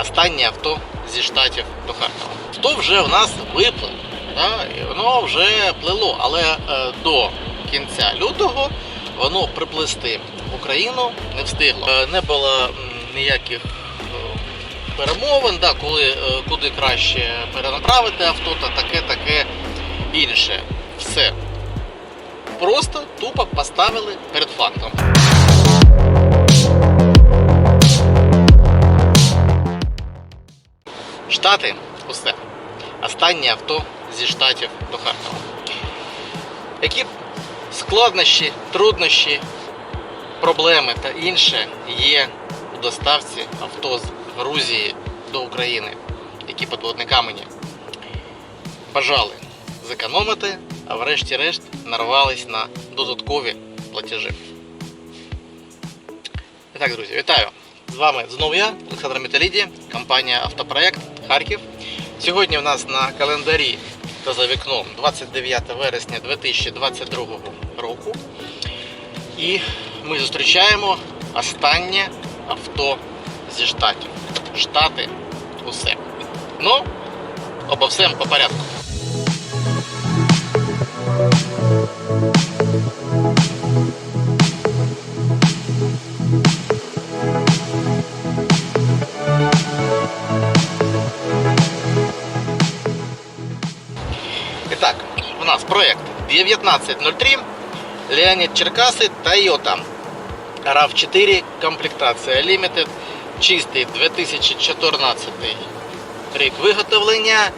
останнє авто зі штатів до Харкова. Авто вже в нас виплило, да? і воно вже плило, але е, до кінця лютого воно приплисти в Україну не встигло. Е, не було ніяких е, перемовин, да, коли, е, куди краще перенаправити авто та таке, таке інше. Все. Просто тупо поставили перед фактом. Штати усе. Останнє авто зі штатів до Харкова. Які складнощі, труднощі, проблеми та інше є у доставці авто з Грузії до України, які підводні камені бажали зекономити, а врешті-решт нарвались на додаткові платежі. І так, друзі, вітаю! З вами знову я, Олександр Металіді, компанія Автопроект Харків. Сьогодні у нас на календарі та за вікном 29 вересня 2022 року. І ми зустрічаємо останнє авто зі штатів. Штати усе. Ну, обо всем по порядку. Нас проект 1903, Леонид Черкаси, Toyota. RAV4 комплектація Limited, чистий 2014 рік виготовлення.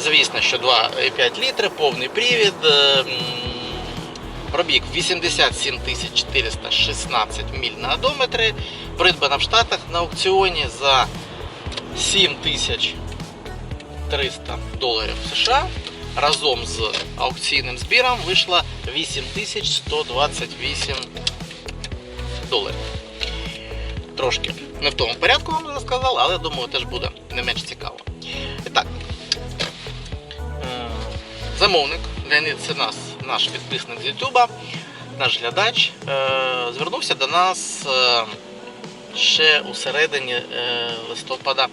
Звісно, що 2,5 літри, повний привід. е, Пробіг 87 416 міль на одометри. Придбана в Штатах на аукціоні за 7300 доларів США. Разом з аукційним збіром вийшло 8128 доларів. Трошки не в тому порядку вам розказав, але думаю, теж буде не менш цікаво. І так, е, замовник Леонід, це нас, наш підписник з Ютуба, наш глядач, е, звернувся до нас е, ще у середині листопада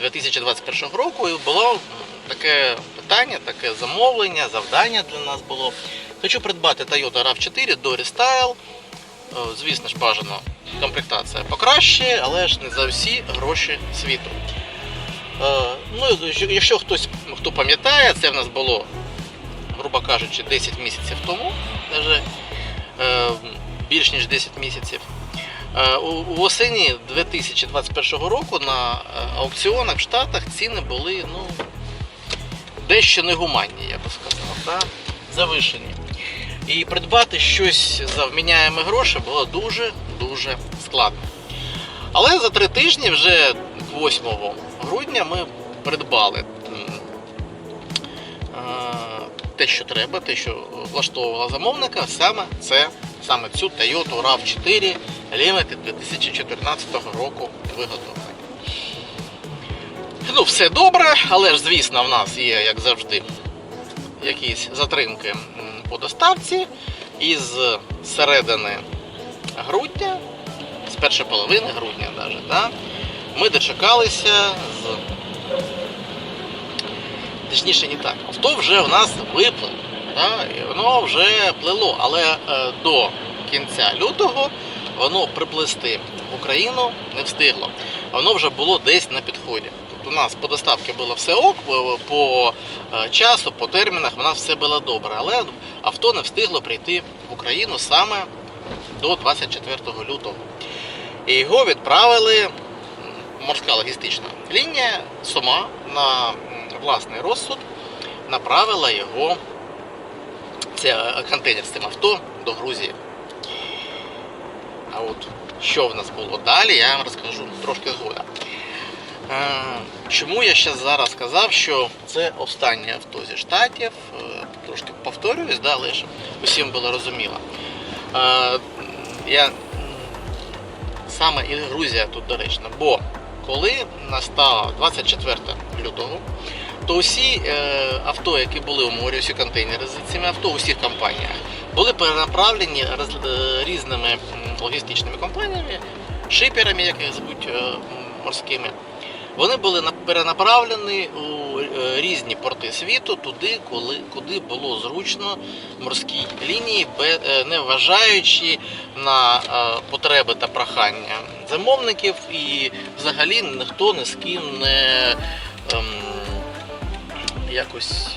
2021 року і було таке питання, таке замовлення, завдання для нас було. Хочу придбати Toyota RAV4 до Restyle. Е, Звісно ж, бажано комплектація покраще, але ж не за всі гроші світу. Е, Ну, якщо- хтось хто пам'ятає, це в нас було, грубо кажучи, 10 місяців тому, навіть е, більш ніж 10 місяців. У осені 2021 року на аукціонах в Штатах ціни були ну, дещо негуманні, я би сказав, да? завишені. І придбати щось за вміняємі гроші було дуже-дуже складно. Але за три тижні, вже 8 грудня, ми придбали е, те, що треба, те, що влаштовувало замовника, саме це саме цю Toyota RAV4 Limited 2014 року виготовлення. Ну, все добре, але ж, звісно, в нас є, як завжди, якісь затримки по доставці. Із середини грудня, з першої половини грудня навіть, да, ми дочекалися з. Точніше, не так. Авто вже в нас виплило. Да, і воно вже плило, але е, до кінця лютого воно приплисти в Україну не встигло. Воно вже було десь на підході. У нас по доставці було все ок, по, по е, часу, по термінах, у нас все було добре. Але авто не встигло прийти в Україну саме до 24 лютого. І його відправили морська логістична лінія сама на власний розсуд направила його це е, контейнер з цим авто до Грузії. А от що в нас було далі, я вам розкажу трошки згодом. Чому я ще зараз сказав, що це останнє авто зі штатів, Е, трошки повторююсь, да, але щоб усім було зрозуміло. Е, Я саме і Грузія тут доречна, бо коли настав 24 лютого, то усі е, авто, які були у морі, усі контейнери з цими авто у всіх компаніях, були перенаправлені різними логістичними компаніями, шиперами, як їх звуть морськими, Вони були на- перенаправлені у е, різні порти світу, туди, коли, куди було зручно морській лінії, е, не вважаючи на е, потреби та прохання замовників, і взагалі ніхто ні з ким не ем, якось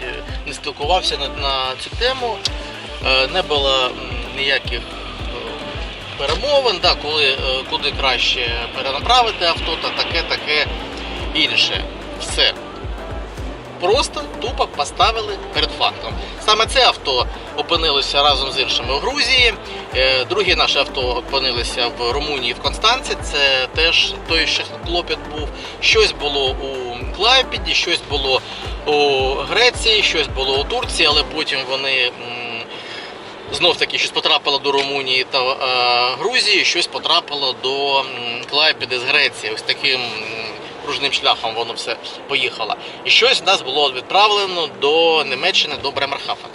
не спілкувався на, цю тему. Не було ніяких перемовин, да, коли, куди краще перенаправити авто та таке, таке інше. Все. Просто тупо поставили перед фактом. Саме це авто опинилося разом з іншими у Грузії. Е, Друге наше авто опинилося в Румунії в Констанці. Це теж той ще клопіт був. Щось було у Клайпіді, щось було у Греції, щось було у Турції, але потім вони знов таки щось потрапило до Румунії та е, Грузії, щось потрапило до Клайпіди з Греції. Ось таким м, кружним шляхом воно все поїхало. І щось в нас було відправлено до Німеччини, до Бремерхафена.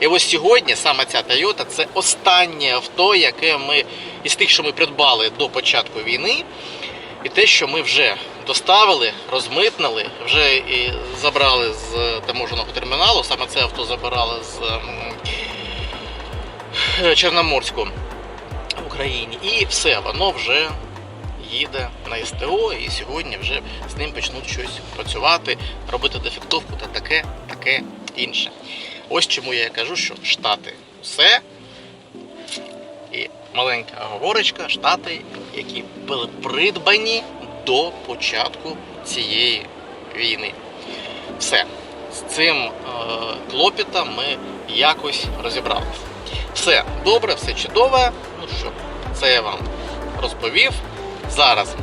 І ось сьогодні саме ця Toyota це останнє авто, яке ми із тих, що ми придбали до початку війни, і те, що ми вже доставили, розмитнили, вже і забрали з таможеного терміналу. Саме це авто забирали з м, Чорноморську в Україні. І все, воно вже їде на СТО, і сьогодні вже з ним почнуть щось працювати, робити дефектовку та таке, таке інше. Ось чому я кажу, що Штати все. І маленька оговорочка, Штати, які були придбані до початку цієї війни. Все. З цим е, клопітом ми якось розібралися. Все добре, все чудово. Ну що, це я вам розповів. Зараз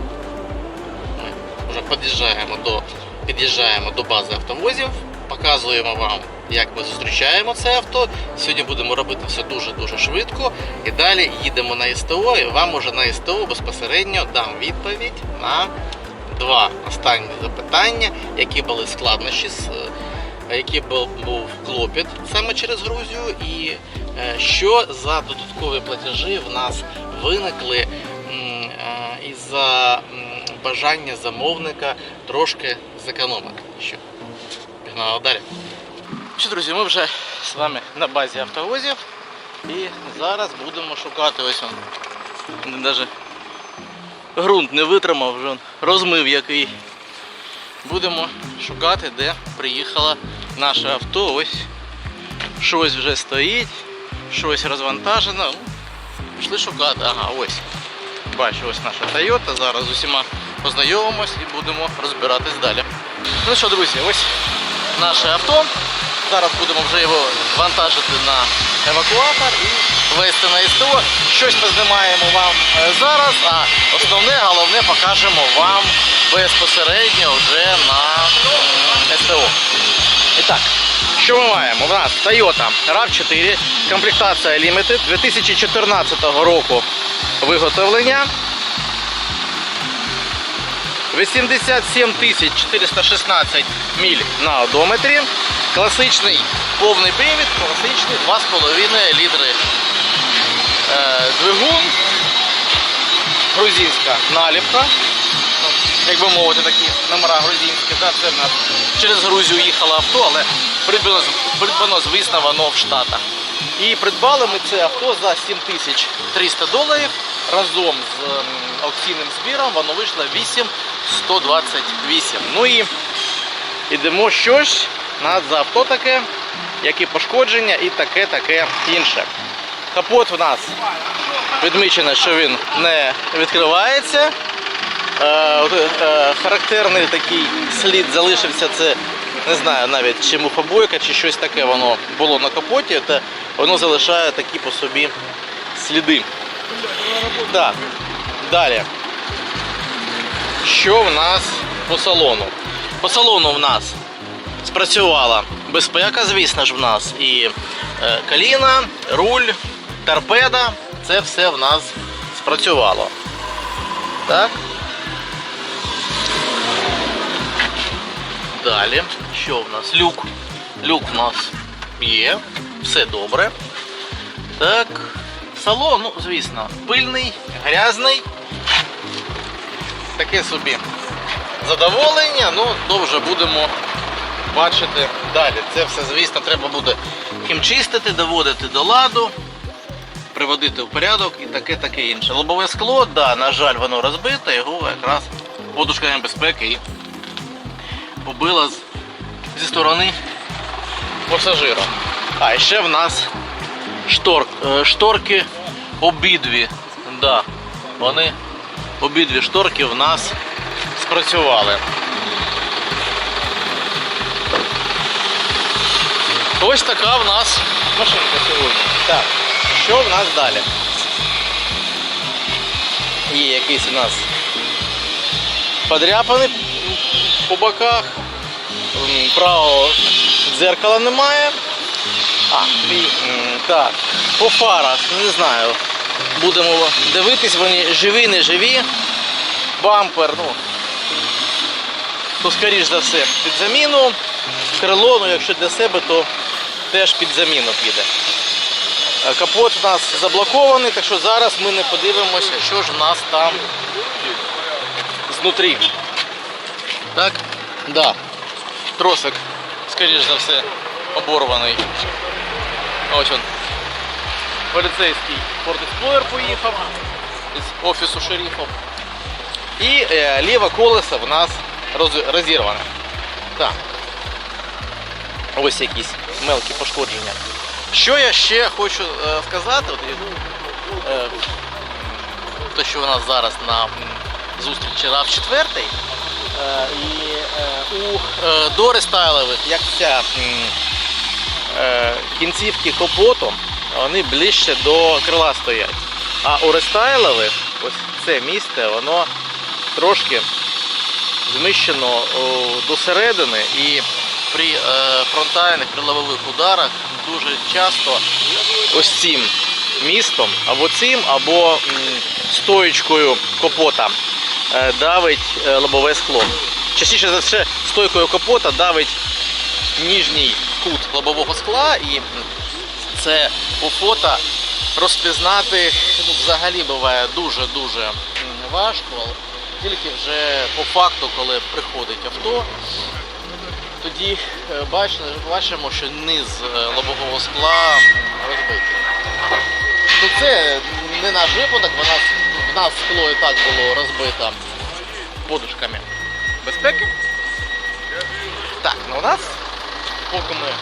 ми вже під'їжджаємо до, під'їжджаємо до бази автовозів, показуємо вам, як ми зустрічаємо це авто. Сьогодні будемо робити все дуже-дуже швидко. І далі їдемо на СТО, і вам уже на СТО безпосередньо дам відповідь на два останні запитання, які були складнощі, з, е, який був, був клопіт саме через Грузію, і е, що за додаткові платежі в нас виникли м, е, із-за бажання замовника трошки зекономити. Що? Пігнали далі. Що, друзі, ми вже з вами на базі автовозів і зараз будемо шукати ось он. Навіть ґрунт не витримав, вже розмив який. Будемо шукати, де приїхало наше авто. Ось щось вже стоїть, щось розвантажено. Пішли шукати. Ага, ось. Бачу, ось наша Toyota. Зараз усіма познайомимось і будемо розбиратись далі. Ну що, друзі, ось наше авто. Зараз будемо вже його вантажити на евакуатор і вести на СТО. Щось познімаємо вам е, зараз, а основне, головне покажемо вам безпосередньо вже на СТО. І так, що ми маємо? У нас Toyota RAV4, комплектація Limited 2014 року виготовлення. 87 416 міль на одометрі. Класичний повний привід, класичний 2,5 літри е, двигун. Грузинська наліпка. Ну, Як би мовити, такі номера грузинські. Да? Це в через Грузію їхало авто, але придбано, придбано звісно, воно в Штатах. І придбали ми це авто за 7300 доларів. Разом з ем, аукційним збіром воно вийшло 8128. Ну і йдемо що ж на за авто таке, які пошкодження і таке, таке інше. Капот у нас відмічено, що він не відкривається. Е, е, характерний такий слід залишився. Це не знаю навіть чи муфобойка, чи щось таке воно було на капоті, та воно залишає такі по собі сліди. Так, далі. Що в нас по салону? По салону в нас спрацювала безпека, звісно ж, в нас і е, каліна, руль, торпеда. Це все в нас спрацювало. Так. Далі, що в нас? Люк. Люк в нас є, все добре. Так, салон, ну, звісно, пильний, грязний. Таке собі задоволення, ну то вже будемо бачити далі. Це все, звісно, треба буде хімчистити, доводити до ладу, приводити в порядок і таке таке інше. Лобове скло, да, на жаль, воно розбите, його якраз подушками безпеки і побила зі сторони пасажира. А ще в нас штор, е, шторки обидві. Да, вони обидві шторки в нас спрацювали. Ось така в нас машинка сьогодні. Так, що в нас далі? Є якийсь у нас подряпаний по боках. Правого дзеркала немає. А, і, так, по фарах, не знаю. Будемо дивитись, вони живі, не живі. Бампер, ну, то скоріш за все під заміну. Крило, ну якщо для себе, то теж під заміну піде. Е, Капот у нас заблокований, так що зараз ми не подивимося, що ж у нас там знутрі. Так? Да. Тросик, скоріш за все, оборваний. Ось він. Поліцейський Ford Explorer поїхав з офісу шерифа. І е, ліве колесо в нас роз- розірване. Так. Ось якісь мелкі пошкодження. Що я ще хочу е, сказати, от, е, те, що у нас зараз на зустрічі RAV 4 е, і е, у е, до рестайлових, як ця кінцівки капоту, вони ближче до крила стоять. А у рестайлових ось це місце, воно трошки зміщено до середини і при е, фронтальних крилових ударах дуже часто ось цим містом, або цим, або стоєчкою капота е, давить е, лобове скло. Частіше за все стойкою капота давить ніжній кут лобового скла і це по фото розпізнати ну, взагалі буває дуже-дуже важко, але тільки вже по факту, коли приходить авто, тоді е, бачимо, що низ е, лобового скла розбитий. Ну це не наш випадок, в нас, в нас скло і так було розбито подушками безпеки. Так, ну у нас, поки ми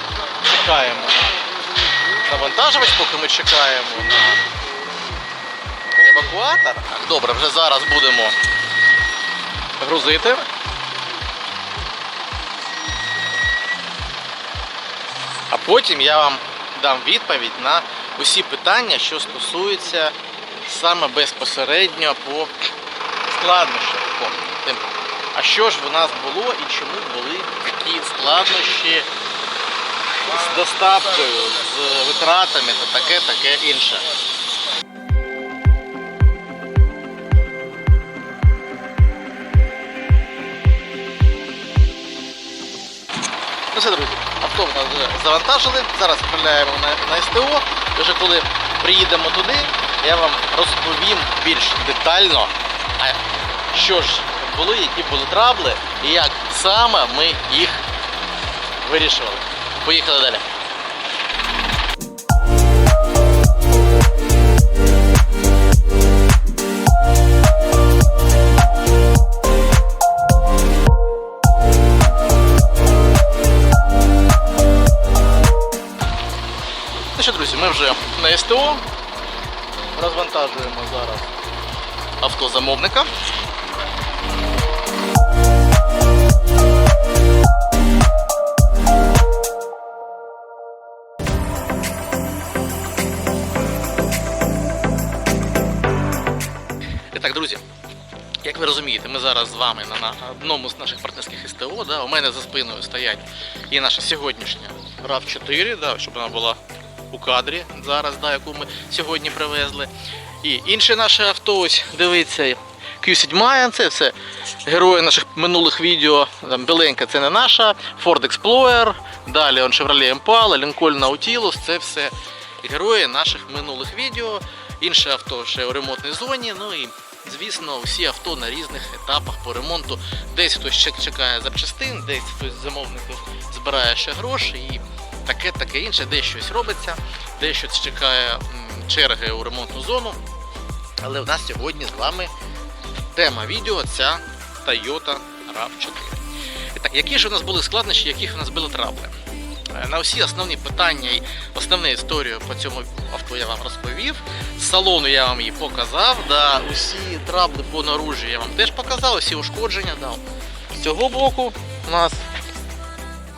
чекаємо на навантажувач, поки ми чекаємо на евакуатор. Добре, вже зараз будемо грузити. А потім я вам дам відповідь на усі питання, що стосуються саме безпосередньо по складнощах. А що ж в нас було і чому були такі складнощі з доставкою, з витратами та таке, таке інше. Ну все, друзі, авто в нас вже завантажили. Зараз відправляємо на, на СТО. Вже коли приїдемо туди, я вам розповім більш детально, що ж були, які були трабли і як саме ми їх вирішували. Поїхали далі. Ну що, друзі, ми вже на СТО. Розвантажуємо зараз авто так, друзі, як ви розумієте, ми зараз з вами на, одному з наших партнерських СТО. Да? У мене за спиною стоять і наша сьогоднішня RAV4, да, щоб вона була у кадрі зараз, да, яку ми сьогодні привезли. І інше наше авто, ось дивіться, Q7, це все герої наших минулих відео. Там біленька це не наша, Ford Explorer, далі он Chevrolet Impala, Lincoln Nautilus, це все герої наших минулих відео. Інше авто ще у ремонтній зоні. Ну і звісно, всі авто на різних етапах по ремонту. Десь хтось чекає запчастин, десь хтось з замовників збирає ще гроші і таке, таке інше, десь щось робиться, десь щось чекає черги у ремонтну зону. Але в нас сьогодні з вами тема відео ця Toyota RAV4. І так, які ж у нас були складнощі, яких у нас були трабли? Е, На всі основні питання і основну історію по цьому авто я вам розповів. Салону я вам її показав. Да, усі трабли по наружі я вам теж показав, усі ушкодження дав. З цього боку у нас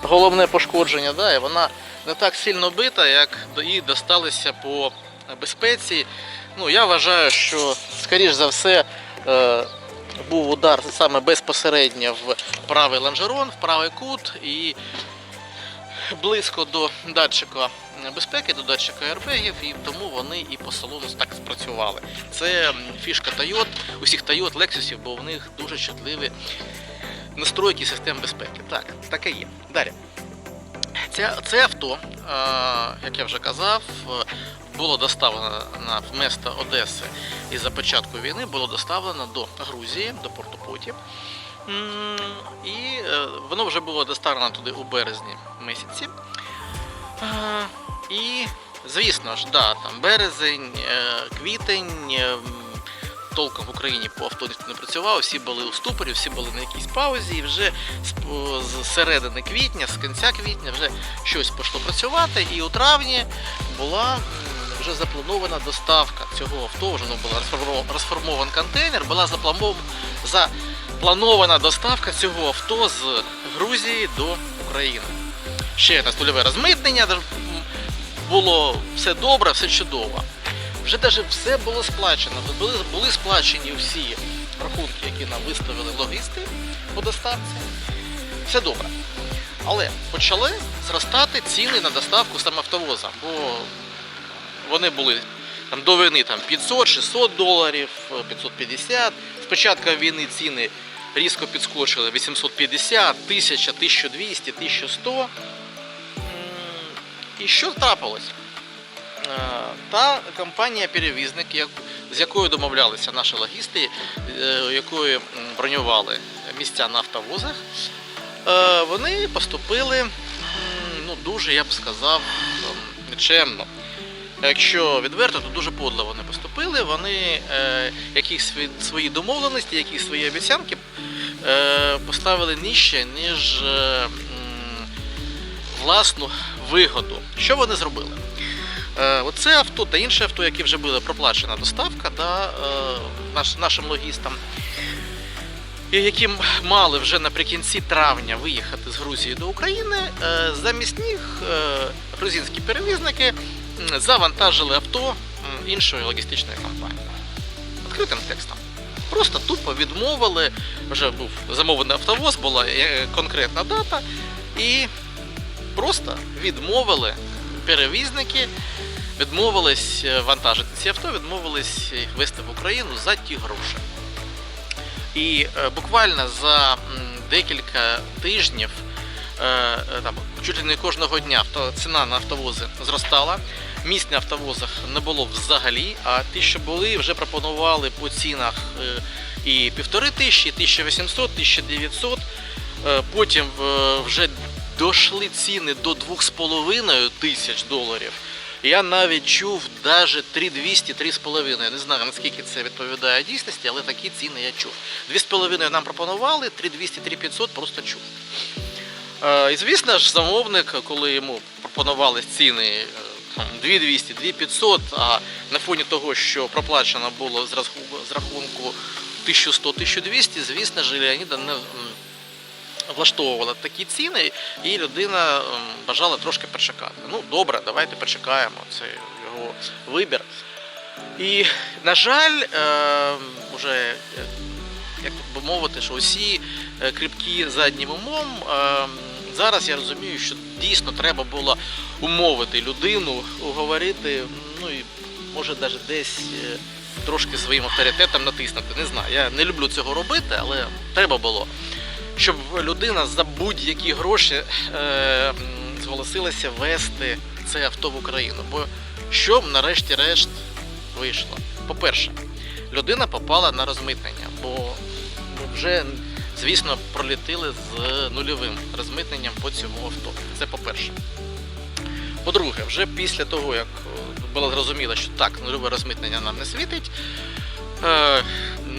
головне пошкодження, да, і вона не так сильно бита, як їй досталися по безпеці. Ну, я вважаю, що, скоріш за все, е, був удар саме безпосередньо в правий лонжерон, в правий кут і близько до датчика безпеки, до датчика аербегів, і тому вони і по салону так спрацювали. Це фішка Toyota, усіх Toyota, Lexus, бо в них дуже чутливі настройки систем безпеки. Так, таке є. Далі. Це, це авто, як я вже казав, було доставлено на місто Одеси і за початку війни було доставлено до Грузії, до порту Поті. І е, воно вже було доставлено туди у березні місяці. Е, І, звісно ж, да, там березень, е, квітень. Толком в Україні по авто ніхто не працював, всі були у ступорі, всі були на якійсь паузі, і вже з, середини квітня, з кінця квітня вже щось пішло працювати, і у травні була вже запланована доставка цього авто, вже ну, була розформован, розформований контейнер, була запланована, запланована доставка цього авто з Грузії до України. Ще на нульове розмитнення, було все добре, все чудово. Вже навіть все було сплачено. Були, були сплачені всі рахунки, які нам виставили логісти по доставці. Все добре. Але почали зростати ціни на доставку саме автовоза, бо вони були там, до війни там, 500-600 доларів, 550. З початку війни ціни різко підскочили 850, 1000, 1200, 1100. І що трапилось? Е, Та компанія-перевізник, з якою домовлялися наші логісти, е, якою бронювали місця на автовозах, е, вони поступили ну, дуже, я б сказав, ем, нечемно. Якщо відверто, то дуже подло вони поступили. Вони е, якісь свої- домовленості, якісь свої обіцянки е, поставили нижче, ніж е, власну вигоду. Що вони зробили? Е, Оце авто та інше авто, які вже була проплачена доставка да, е, наш, нашим логістам, які мали вже наприкінці травня виїхати з Грузії до України, е, замість них е, грузинські перевізники завантажили авто іншої логістичної компанії. Відкритим текстом. Просто тупо відмовили, вже був замовлений автовоз, була е, конкретна дата, і просто відмовили перевізники відмовились е, вантажити ці авто, відмовились їх вести в Україну за ті гроші. І е, буквально за декілька тижнів, там, чуть ли не кожного дня ціна на автовози зростала. Місць на автовозах не було взагалі, а ті, що були, вже пропонували по цінах е, і півтори тисячі, і 1800, 1900. Е, Потім е, вже дошли ціни до 2,5 тисяч доларів. Я навіть чув навіть 3200 3,5. Я не знаю, наскільки це відповідає дійсності, але такі ціни я чув. 2,5 нам пропонували, 3200 3500 просто чув. І звісно ж, замовник, коли йому пропонували ціни 2200, 2500, а на фоні того, що проплачено було з рахунку, з рахунку 1100-1200, звісно ж, Леоніда не влаштовувала такі ціни, і людина бажала трошки почекати. Ну, добре, давайте почекаємо. Це його вибір. І, на жаль, е, вже, е, як би мовити, що усі е, кріпкі заднім умом. Зараз я розумію, що дійсно треба було умовити людину, уговорити, ну і може навіть десь е, трошки своїм авторитетом натиснути. Не знаю. Я не люблю цього робити, але треба було щоб людина за будь-які гроші е, зголосилася вести це авто в Україну. Бо що нарешті-решт вийшло? По-перше, людина попала на розмитнення, бо вже, звісно, пролітили з нульовим розмитненням по цьому авто. Це по-перше. По-друге, вже після того, як е, було зрозуміло, що так, нульове розмитнення нам не світить, е,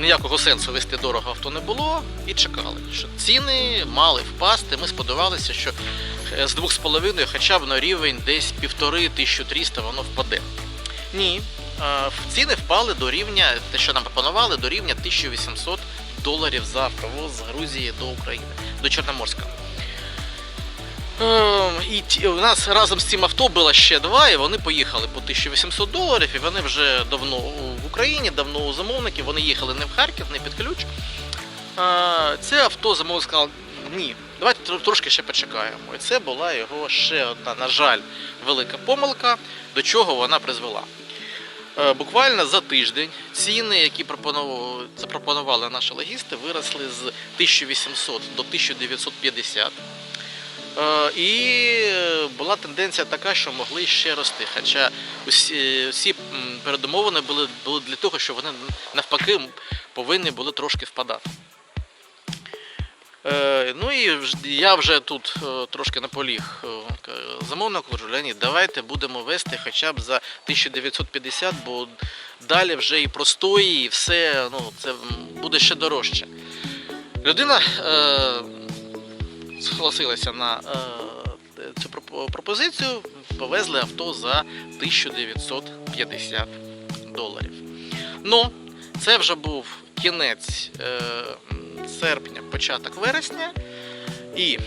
ніякого сенсу вести дорого авто не було і чекали, що ціни мали впасти. Ми сподівалися, що е, з 2,5 хоча б на рівень десь 1,5-1300 воно впаде. Ні, е, ціни впали до рівня, те, що нам пропонували, до рівня 1800 доларів за провоз з Грузії до України, до Чорноморська. Ем, І у нас разом з цим авто було ще два, і вони поїхали по 1800 доларів, і вони вже давно в Україні, давно у замовників. Вони їхали не в Харків, не під ключ. Це авто замовник сказав, ні, давайте трошки ще почекаємо. І це була його ще одна, на жаль, велика помилка, до чого вона призвела. Е, Буквально за тиждень ціни, які пропонували, запропонували наші логісти, виросли з 1800 до 1950. Е, І була тенденція така, що могли ще рости. Хоча усі, всі передумовини були, були для того, що вони навпаки повинні були трошки впадати. Е, ну і я вже тут трошки наполіг е, к- замовнику, кажу, давайте будемо вести хоча б за 1950, бо далі вже і простої, і все, ну, це буде ще дорожче. Людина е, согласилася на е, цю пропозицію, повезли авто за 1950 доларів. Ну, це вже був кінець е, серпня, початок вересня. І,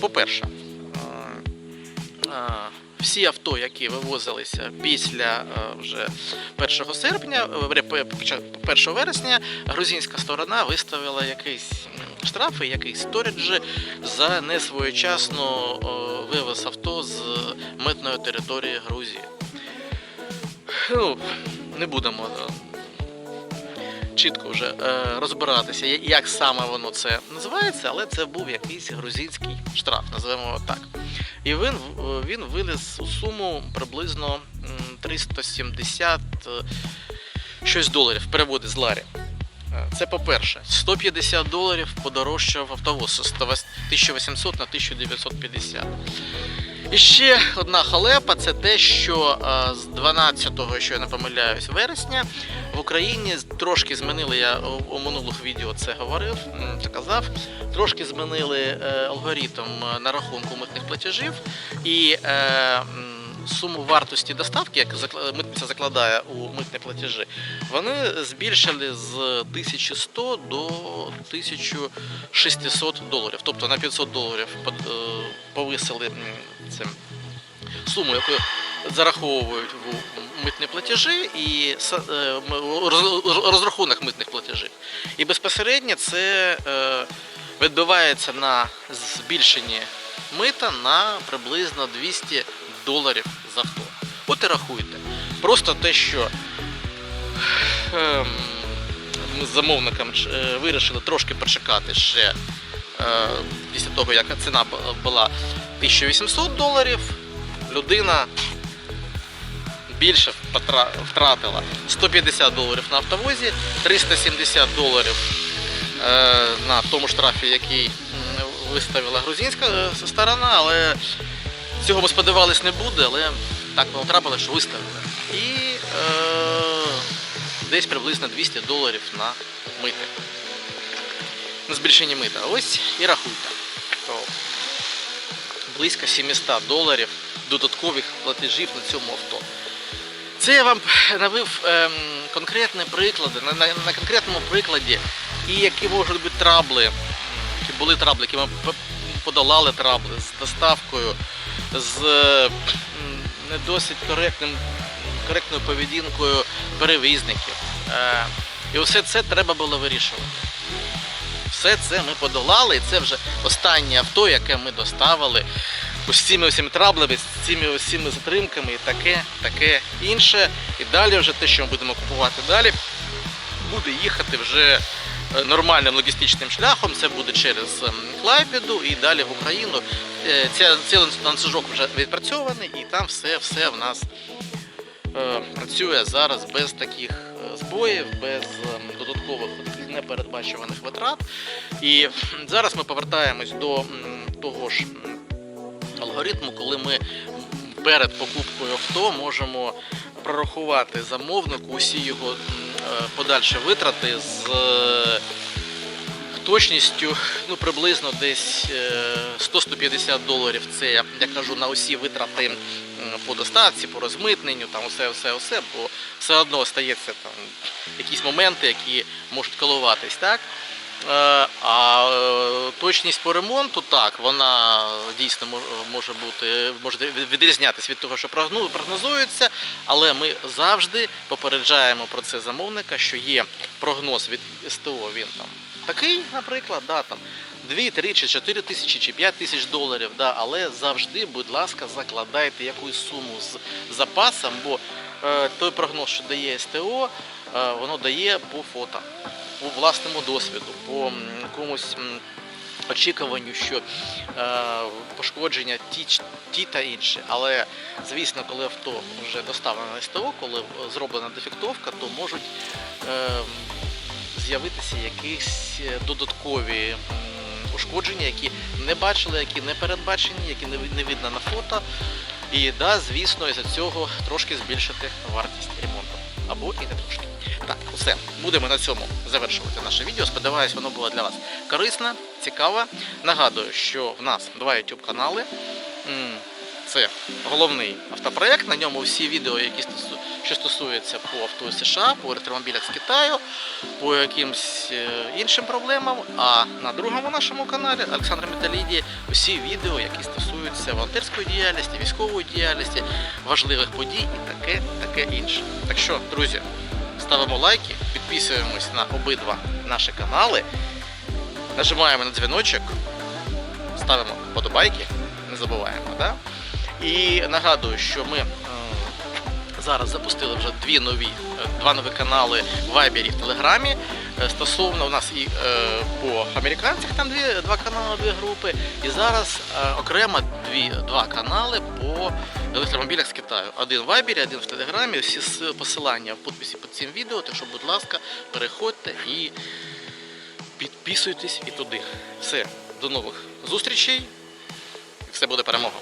по-перше, всі авто, які вивозилися після е, вже 1 серпня, е, вре- 1 вересня, грузинська сторона виставила якийсь м, штрафи, якісь сторіджі за несвоєчасно е, вивез авто з митної території Грузії. Ну, не будемо е, чітко вже е, розбиратися, як саме воно це називається, але це був якийсь грузинський штраф, називаємо його так. І він, він виліз у суму приблизно 370 е, щось доларів в переводі з ларі. Е, Це по-перше, 150 доларів подорожчав автовоз з 1800 на 1950. І ще одна халепа це те, що е, з 12-го, що я не помиляюсь, вересня в Україні трошки змінили, я у, минулих відео це говорив, це казав, трошки змінили е, алгоритм е, на рахунку митних платежів. І суму вартості доставки, як митниця закладає у митні платежі, вони збільшили з 1100 до 1600 доларів. Тобто на 500 доларів е, повисили м, це суму, яку зараховують в митні платежі і е, розрахунок митних платежів. І безпосередньо це е, відбувається на збільшенні мита на приблизно 200 доларів за авто. От і рахуйте. Просто те, що ем, ми з замовником е, вирішили трошки почекати ще е, після того, як ціна була 1800 доларів, людина більше втратила 150 доларів на автовозі, 370 доларів е, на тому штрафі, який виставила грузинська сторона, але цього ми сподівались не буде, але так воно трапилося, що виставили. І е, десь приблизно 200 доларів на мити. На збільшення мита. Ось і рахуйте. Близько 700 доларів додаткових платежів на цьому авто. Це я вам навив ем, конкретні приклади, на, на, на конкретному прикладі, і які можуть бути трабли, які були трабли, які ми подолали трабли з доставкою, з не досить коректним, коректною поведінкою перевізників. Е, і все це треба було вирішувати. Все це ми подолали, і це вже останнє авто, яке ми доставили з цими всіми траблами, з цими всіми затримками і таке, таке інше. І далі вже те, що ми будемо купувати далі, буде їхати вже нормальним логістичним шляхом. Це буде через ем, Клайпеду і далі в Україну. Е, Ця, цей ланцюжок вже відпрацьований, і там все, все в нас е, працює зараз без таких е, збоїв, без ем, додаткових непередбачуваних витрат. І зараз ми повертаємось до того ж алгоритму, коли ми перед покупкою авто можемо прорахувати замовнику усі його е, подальші витрати з е, точністю ну, приблизно десь е, 100-150 доларів. Це я кажу на усі витрати по доставці, по розмитненню, там усе, усе, усе, бо все одно стається там якісь моменти, які можуть колуватись. так? Е, А е, точність по ремонту, так, вона дійсно може бути, може відрізнятися від того, що прогнозується, але ми завжди попереджаємо про це замовника, що є прогноз від СТО, він там такий, наприклад, да, там 2, 3 чи 4 тисячі чи 5 тисяч доларів, да, але завжди, будь ласка, закладайте якусь суму з запасом, бо е, той прогноз, що дає СТО, воно дає по фото, по власному досвіду, по якомусь очікуванню, що е, пошкодження ті, ті та інші. Але звісно, коли авто вже доставлено на СТО, коли зроблена дефектовка, то можуть е, з'явитися якісь е, додаткові ушкодження, які не бачили, які не передбачені, які не, видно на фото. І да, звісно, із-за цього трошки збільшити вартість. Або і не трошки. Так, все, будемо на цьому завершувати наше відео. Сподіваюсь, воно було для вас корисне, цікаве. Нагадую, що в нас два YouTube канали. Головний автопроект. На ньому всі відео, які стосу- що стосуються по авто США, по електромобілях з Китаю, по якимсь е, іншим проблемам. А на другому нашому каналі Олександр Металіді усі відео, які стосуються волонтерської діяльності, військової діяльності, важливих подій і таке, таке інше. Так що, друзі, ставимо лайки, підписуємось на обидва наші канали, нажимаємо на дзвіночок, ставимо подобайки, не забуваємо. Да? І нагадую, що ми зараз запустили вже дві нові, е, два нові канали в Viber і в Телеграмі. Стосовно у нас і е, по американцях там дві, два канали, дві групи. І зараз е, окремо дві, два канали по електромобілях з Китаю. Один в Viber, один в Телеграмі. Всі посилання в підписі під цим відео. Так що, будь ласка, переходьте і підписуйтесь і туди. Все, до нових зустрічей. Все буде перемога.